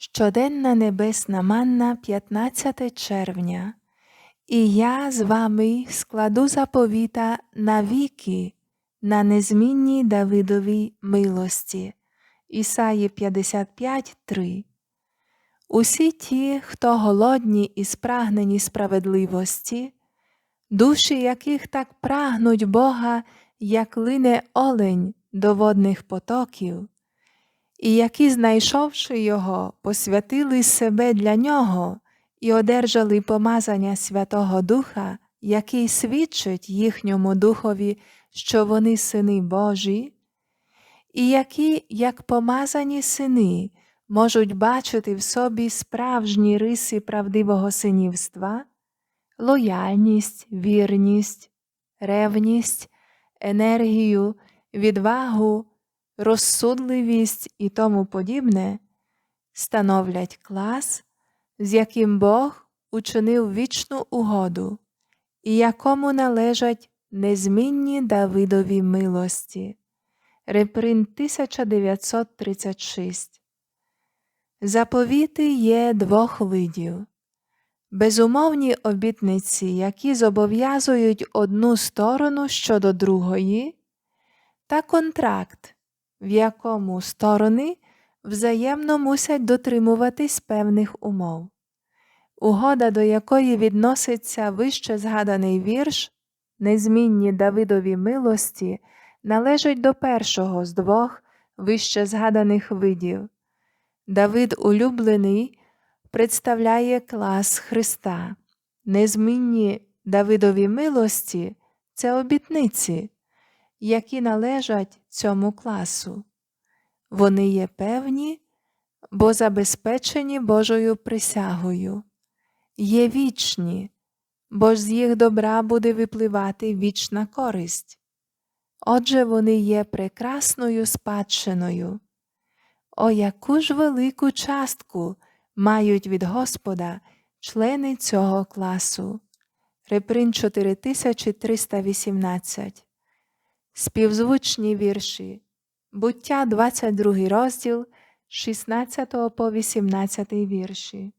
Щоденна небесна манна 15 червня. І я з вами складу заповіта навіки на незмінній Давидовій милості. Ісаї 55.3 Усі ті, хто голодні і спрагнені справедливості, душі яких так прагнуть Бога, як лине олень до водних потоків, і які, знайшовши Його, посвятили себе для Нього і одержали помазання Святого Духа, який свідчить їхньому духові, що вони сини Божі, і які, як помазані сини, можуть бачити в собі справжні риси правдивого синівства, лояльність, вірність, ревність, енергію, відвагу, розсудливість і тому подібне, становлять клас, з яким Бог учинив вічну угоду, і якому належать незмінні Давидові милості. Реприн 1936 Заповіти є двох видів. Безумовні обітниці, які зобов'язують одну сторону щодо другої, та контракт, в якому сторони взаємно мусять дотримуватись певних умов. Угода, до якої відноситься вище згаданий вірш, незмінні Давидові милості, належить до першого з двох вище згаданих видів. Давид улюблений представляє клас Христа. Незмінні Давидові милості це обітниці, які належать цьому класу. Вони є певні, бо забезпечені Божою присягою, є вічні, бо ж з їх добра буде випливати вічна користь. Отже, вони є прекрасною спадщиною. О, яку ж велику частку мають від Господа члени цього класу. Реприн 4318 Співзвучні вірші. Буття 22 розділ 16 по 18 вірші.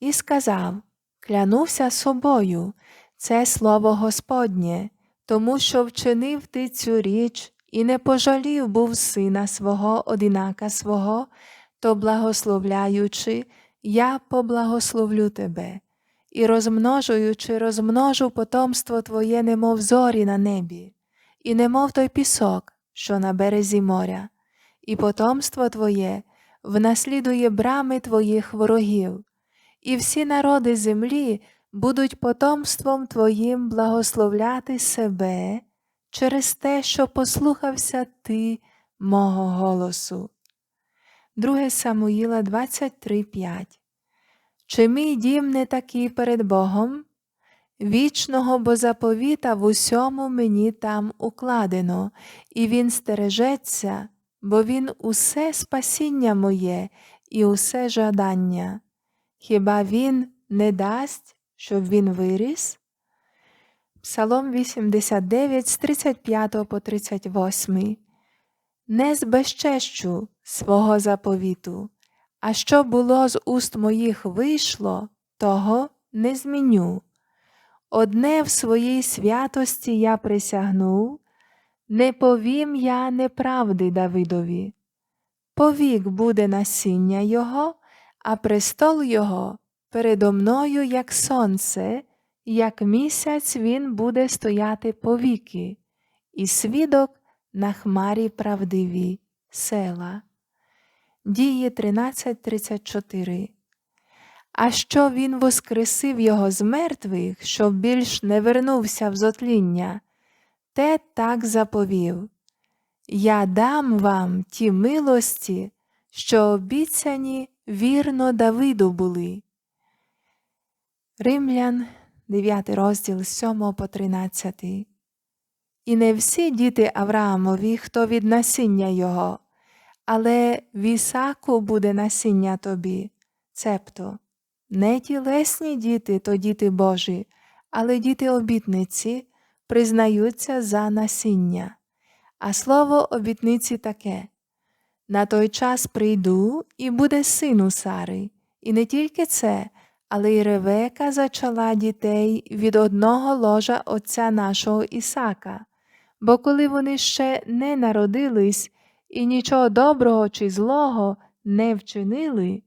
І сказав Клянуся собою, це слово Господнє, тому що вчинив ти цю річ і не пожалів був сина свого одинака свого, то благословляючи, я поблагословлю тебе, і розмножуючи, розмножу потомство твоє, немов зорі на небі, і немов той пісок, що на березі моря, і потомство твоє внаслідує брами твоїх ворогів, і всі народи землі будуть потомством твоїм благословляти себе через те, що послухався ти мого голосу. 2 Самуїла 23.5 Чи мій дім не такий перед Богом? Вічного бо заповіта в усьому мені там укладено, і він стережеться, бо він усе спасіння моє і усе жадання. Хіба він не дасть, щоб він виріс? Псалом 89 з 35 по 38 Не збезчещу свого заповіту, а що було з уст моїх вийшло, того не зміню. Одне в своїй святості я присягнув, не повім я неправди Давидові. Повік буде насіння його, а престол його передо мною, як сонце, як місяць він буде стояти повіки, і свідок на хмарі правдиві села. Дії 13.34 А що він воскресив його з мертвих, щоб більш не вернувся в зотління, те так заповів Я дам вам ті милості, що обіцяні вірно Давиду були. Римлян, 9 розділ 7 по 13. І не всі діти Авраамові, хто від насіння його, але в Ісаку буде насіння тобі, цебто не тілесні діти, то діти Божі, але діти обітниці признаються за насіння. А слово обітниці таке На той час прийду і буде син у Сари. І не тільки це, але й Ревека зачала дітей від одного ложа отця нашого Ісака. Бо коли вони ще не народились і нічого доброго чи злого не вчинили,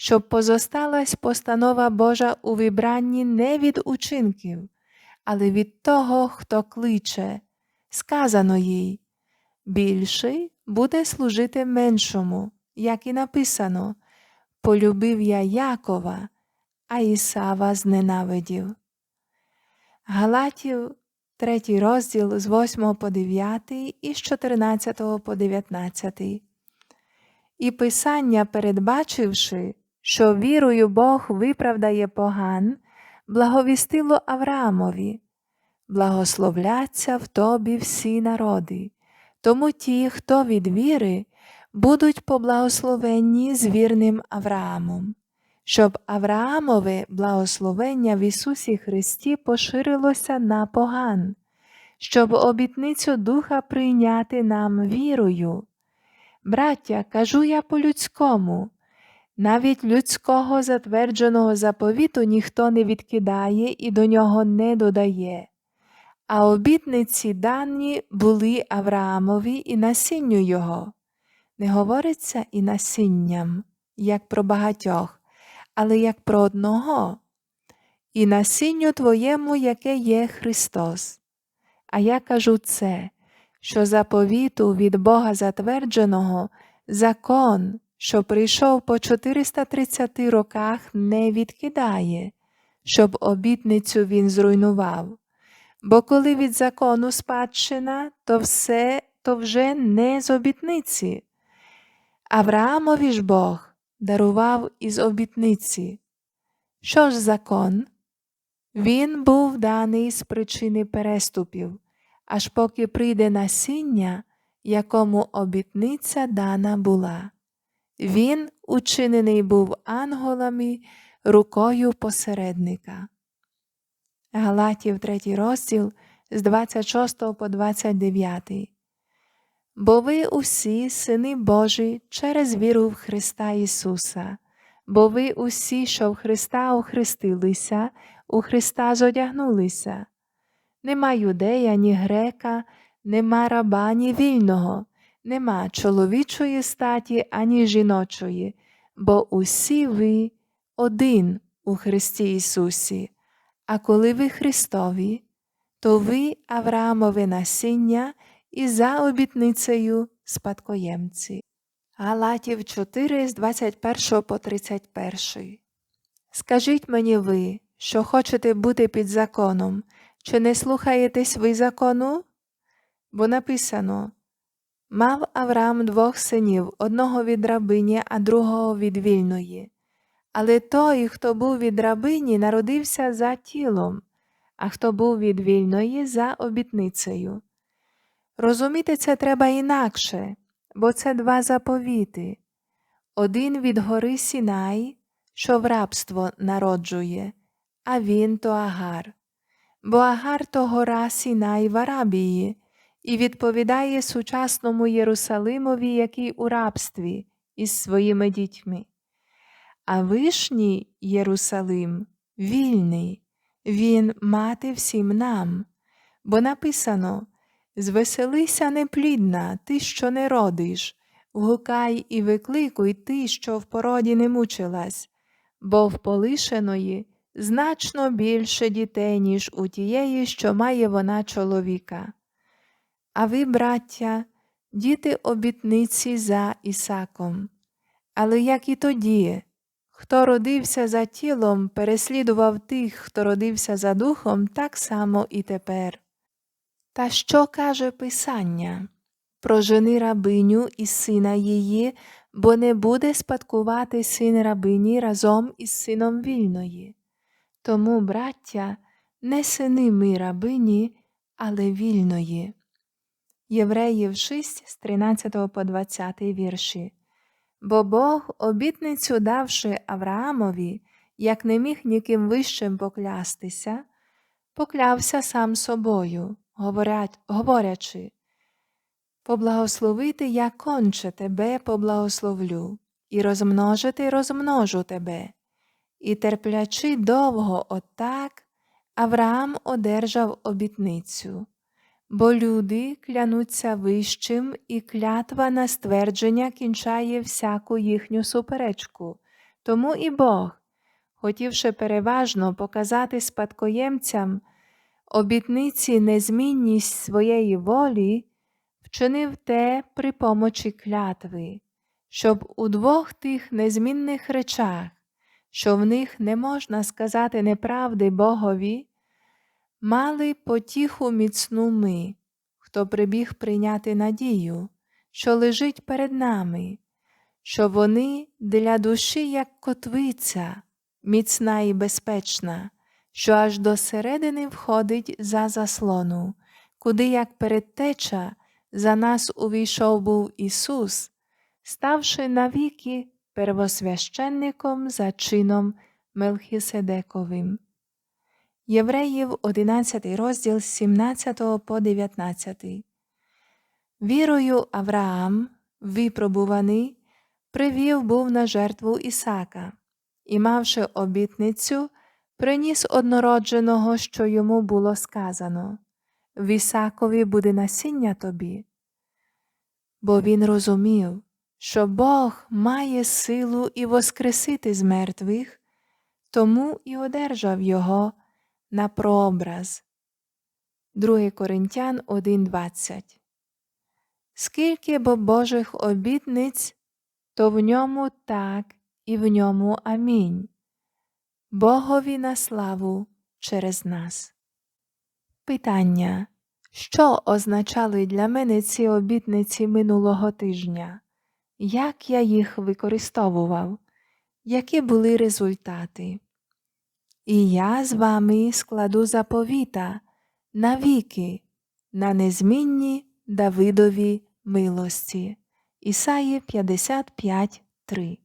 щоб позосталась постанова Божа у вибранні не від учинків, але від того, хто кличе, сказано їй більший буде служити меншому, як і написано Полюбив я Якова, а Ісава зненавидів. Галатів, 3 розділ з 8 по 9 і з 14 по 19. І Писання, передбачивши, що вірою Бог виправдає поган, благовістило Авраамові, благословляться в тобі всі народи, тому ті, хто від віри, будуть поблагословенні з вірним Авраамом, щоб Авраамове благословення в Ісусі Христі поширилося на поган, щоб обітницю Духа прийняти нам вірою. Браття, кажу я по-людському, навіть людського затвердженого заповіту ніхто не відкидає і до нього не додає. А обітниці дані були Авраамові і насінню його. Не говориться і насінням, як про багатьох, але як про одного, і насінню твоєму, яке є Христос. А я кажу це, що заповіту від Бога затвердженого закон, що прийшов по 430 роках, не відкидає, щоб обітницю він зруйнував. Бо коли від закону спадщина, то все то вже не з обітниці. Авраамові ж Бог дарував із обітниці. Що ж закон? Він був даний з причини переступів, аж поки прийде насіння, якому обітниця дана була. Він учинений був ангелами рукою посередника. Галатів 3 розділ з 26 по 29. Бо ви усі сини Божі через віру в Христа Ісуса, бо ви усі, що в Христа охрестилися, у Христа зодягнулися. Нема юдея, ні грека, нема раба, ні вільного, нема чоловічої статі, ані жіночої, бо усі ви один у Христі Ісусі. А коли ви Христові, то ви Авраамове насіння і за обітницею спадкоємці. Галатів 4 з 21 по 31. Скажіть мені ви, що хочете бути під законом, чи не слухаєтесь ви закону? Бо написано Мав Авраам двох синів, одного від рабині, а другого від вільної. Але той, хто був від рабині, народився за тілом, а хто був від вільної за обітницею. Розуміти це треба інакше, бо це два заповіти один від гори Сінай, що в рабство народжує, а він то Агар. Бо Агар то гора Сінай в Арабії і відповідає сучасному Єрусалимові, який у рабстві із своїми дітьми. А вишній Єрусалим вільний, він мати всім нам, бо написано Звеселися неплідна, ти, що не родиш, гукай і викликуй ти, що в породі не мучилась, бо в полишеної значно більше дітей, ніж у тієї, що має вона чоловіка. А ви, браття, діти обітниці за Ісаком. Але як і тоді, хто родився за тілом, переслідував тих, хто родився за духом, так само і тепер. Та що каже Писання? Прожени рабиню і сина її, бо не буде спадкувати син рабині разом із сином вільної. Тому, браття, не сини ми рабині, але вільної. Євреїв 6 з 13 по 20 вірші. Бо Бог, обітницю давши Авраамові, як не міг ніким вищим поклястися, поклявся сам собою говорячи, Поблагословити я конче тебе поблагословлю, і розмножити розмножу тебе. І терплячи довго отак, Авраам одержав обітницю. Бо люди клянуться вищим, і клятва на ствердження кінчає всяку їхню суперечку. Тому і Бог, хотівши переважно показати спадкоємцям обітниці незмінність своєї волі, вчинив те при помочі клятви, щоб у двох тих незмінних речах, що в них не можна сказати неправди Богові, мали потіху міцну ми, хто прибіг прийняти надію, що лежить перед нами, що вони для душі, як котвиця, міцна і безпечна, що аж до середини входить за заслону, куди, як передтеча, за нас увійшов був Ісус, ставши навіки первосвященником за чином Мелхіседековим. Євреїв 11 розділ з 17 по 19. Вірою Авраам, випробуваний, привів був на жертву Ісака, і, мавши обітницю, приніс однородженого, що йому було сказано в Ісакові буде насіння тобі. Бо він розумів, що Бог має силу і воскресити з мертвих, тому і одержав його на прообраз. 2 Коринтян 1.20 Скільки бо Божих обітниць, то в ньому так і в ньому амінь. Богові на славу через нас. Питання. Що означали для мене ці обітниці минулого тижня? Як я їх використовував? Які були результати? І я з вами складу заповіта навіки, на незмінні Давидові милості. Ісаї 55.3